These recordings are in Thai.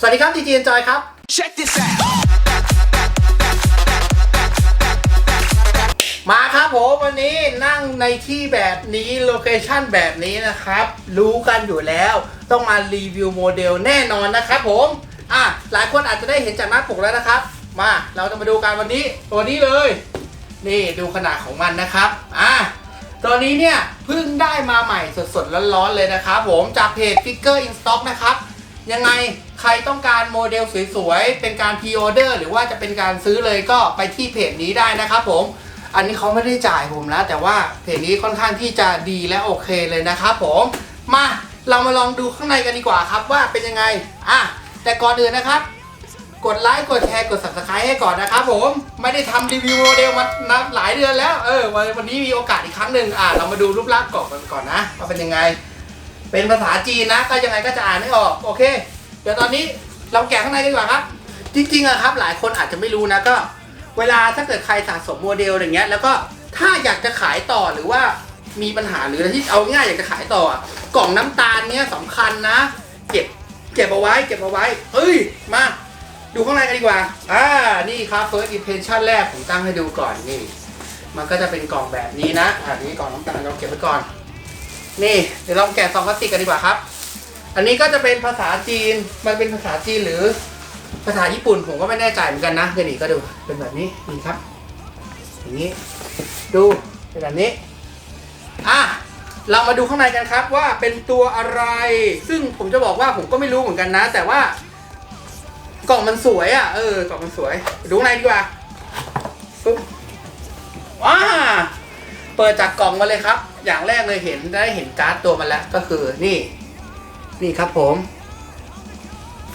สวัสดีครับดีเจจอยครับ Check this out. มาครับผมวันนี้นั่งในที่แบบนี้โลเคชั่นแบบนี้นะครับ รู้กันอยู่แล้ว ต้องมารีวิวโมเดลแน่นอนนะครับผมอะหลายคนอาจจะได้เห็นจากหน้าปกแล้วนะครับ มาเราจะมาดูกันวันนี้ตัวนี้เลย นี่ดูขนาดของมันนะครับอะตัวนี้เนี่ยเพิ่งได้มาใหม่สดๆร้อนๆเลยนะครับผมจากเพจ Figure in Stock นะครับ ยังไงใครต้องการโมเดลสวยๆ เป็นการพ r ออเดอร์หรือว่าจะเป็นการซื้อเลยก็ไปที่เพจนี้ได้นะครับผม อันนี้เขาไม่ได้จ่ายผมนะ แต่ว่าเพจนี้ค่อนข้างที่จะดีและโอเคเลยนะครับผมมาเรามาลองดูข้างในกันดีกว่าครับว่าเป็นยังไงอะแต่ก่อนอื่นนะครับ กดไลค์กดแชร์กด subscribe ให้ก่อนนะครับผมไม่ได้ทำรีวิวโมเดลมานะหลายเดือนแล้วเออวันวันนี้มีโอกาสอีกครั้งหนึ่งอะเรามาดูรูปร่างกล่องกันก่อนนะว่าเป็นยังไง เป็นภาษาจีนนะก็ยังไงก็จะอ่านไม่ออก โอเค เดี๋ยวตอนนี้เราแกะข้างในดีกว่าครับ จริงๆอะครับ หลายคนอาจจะไม่รู้นะก็ เวลาถ้าเกิดใครสะสมโมเดลอย่างเงี้ย แล้วก็ถ้าอยากจะขายต่อหรือว่ามีปัญหาหรืออะไรที่เอาง่ายอยากจะขายต่ออะกล่องน้ำตาลเนี้ยสำคัญนะเก็บเก็บเอาไว้เก็บเอาไว้เอ้ยมาดูข้างในกันดีกว่า อ่า นี่ครับ first impression แรกผมตั้งให้ดูก่อนนี่ มันก็จะเป็นกล่องแบบนี้นะอ่านี่กล่องน้ำตาลเราเก็บไว้ก่อน นี่เดี๋ยวลองแกะซองพลาสติกกันดีกว่าครับ อันนี้ก็จะเป็นภาษาจีน มันเป็นภาษาจีนหรือภาษาญี่ปุ่นผมก็ไม่แน่ใจเหมือนกันนะเดี๋ยวนี้ก็ดูเป็นแบบนี้นี่ครับ อย่างนี้ ดูเป็นแบบนี้อะเรามาดูข้างในกันครับว่าเป็นตัวอะไร ซึ่งผมจะบอกว่าผมก็ไม่รู้เหมือนกันนะ แต่ว่ากล่องมันสวยอะเออกล่องมันสวย ดูข้างในดีกว่าปึ๊บว้า เปิดจากกล่องมาเลยครับ อย่างแรกเลยเห็นได้เห็นการ์ดตัวมันแล้วก็คือนี่ นี่ครับผม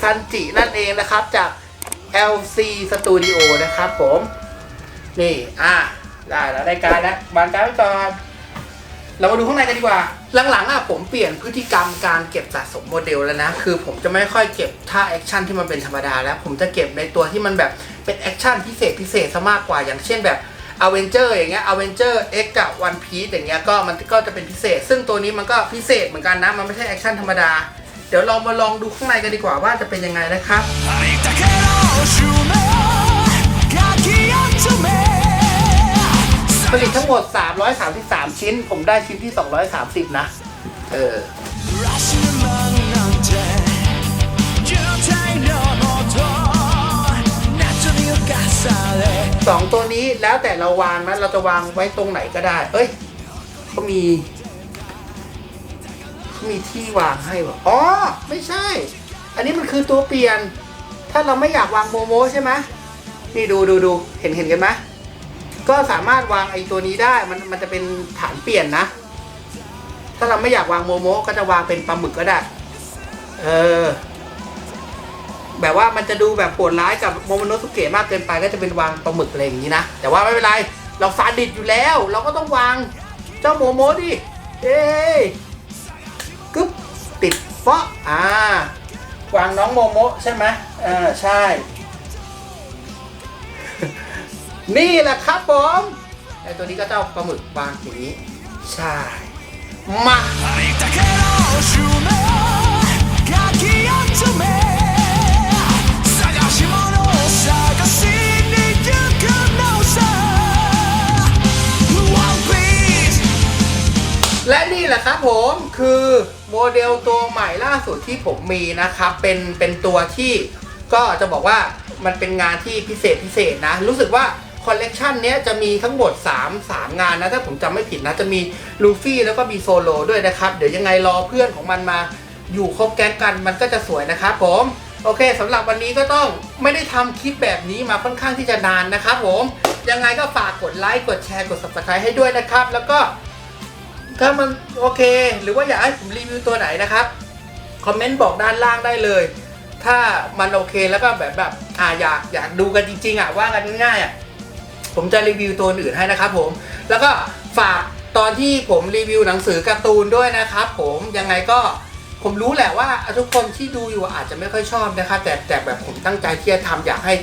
ซันจินั่นเองนะครับจาก LC Studio นะครับผม นี่ อะได้แล้วได้การแล้ววางการดไว้ก่อน เรามาดูข้างในกันดีกว่า หลังๆอะผมเปลี่ยนพฤติกรรมการเก็บสะสมโมเดลแล้วนะ คือผมจะไม่ค่อยเก็บท่าแอคชั่นที่มันเป็นธรรมดาแล้ว ผมจะเก็บในตัวที่มันแบบเป็นแอคชั่นพิเศษพิเศษซะมากกว่า อย่างเช่นแบบ อเวนเจอร์อย่างเงี้ยอเวนเจอร์เอ็กกับวันพีซอย่างเงี้ยก็มันก็จะเป็นพิเศษ ซึ่งตัวนี้มันก็พิเศษเหมือนกันนะ มันไม่ใช่แอคชั่นธรรมดา เดี๋ยวลองมาลองดูข้างในกันดีกว่าว่าจะเป็นยังไงนะครับผลิตทั้งหมด 333 ชิ้น ผมได้ชิ้นที่ 230 นะ เออ สองตัวนี้แล้วแต่เราวางนะเราจะวางไว้ตรงไหนก็ได้ เอ้ยก็มีเขมีที่วางให้บอกอ๋อไม่ใช่ อันนี้มันคือตัวเปลี่ยน ถ้าเราไม่อยากวางโมโมใช่ไหมนี่ดูดูดูเห็นเห็นกันไหมก็สามารถวางไอ้ตัวนี้ได้มันมันจะเป็นฐานเปลี่ยนนะ ถ้าเราไม่อยากวางโมโมก็จะวางเป็นปลาหมึกก็ได้ เออ แบบว่ามันจะดูแบบโหดร้ายกับโมโมโนสุเกะมากเกินไปก็จะเป็นวางปลาหมึกอะไรอย่างนี้นะ แต่ว่าไม่เป็นไร เราซาดิสอยู่แล้ว เราก็ต้องวางเจ้าโมโมดิเอ้ยกึ๊บติดเฟาะอ่าวางน้องโมโมใช่ไหมเออใช่ นี่แหละครับผมไอตัวนี้ก็เจ้าปลาหมึกวางอย่างนี้ ใช่ มา และนี่แหละครับผมคือโมเดลตัวใหม่ล่าสุดที่ผมมีนะครับเป็นเป็นตัวที่ก็จะบอกว่ามันเป็นงานที่พิเศษพิเศษนะ รู้สึกว่าคอลเลกชันนี้จะมีทั้งหมด 3 3 งานนะ ถ้าผมจำไม่ผิดนะ จะมีลูฟี่แล้วก็มีโซโลด้วยนะครับ เดี๋ยวยังไงรอเพื่อนของมันมาอยู่ครบแก๊งกันมันก็จะสวยนะครับผม โอเคสำหรับวันนี้ก็ต้องไม่ได้ทำคลิปแบบนี้มาค่อนข้างที่จะนานนะครับผม ยังไงก็ฝากกดไลค์กดแชร์กด subscribe ให้ด้วยนะครับ แล้วก็ ถ้ามันโอเค หรือว่าอยากให้ผมรีวิวตัวไหนนะครับ คอมเมนต์บอกด้านล่างได้เลย ถ้ามันโอเคแล้วก็แบบแบบอ่าอยากอยากดูกันจริงๆอะว่ากันง่ายๆอะผมจะรีวิวตัวอื่นให้นะครับผม แล้วก็ฝากตอนที่ผมรีวิวหนังสือการ์ตูนด้วยนะครับผมยังไงก็ผมรู้แหละว่าทุกคนที่ดูอยู่อาจจะไม่ค่อยชอบนะครับแต่แต่แบบผมตั้งใจที่จะทำอยากให้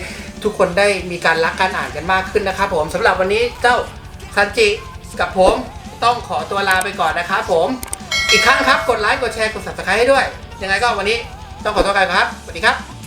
ทุกคนได้มีการรักการอ่านกันมากขึ้นนะครับผมสำหรับวันนี้เจ้าซันจิกับผม ต้องขอตัวลาไปก่อนนะครับผม อีกครั้งครับ กดไลค์ กดแชร์ กด subscribe ให้ด้วย ยังไงก็วันนี้ต้องขอตัวไปครับ สวัสดีครับ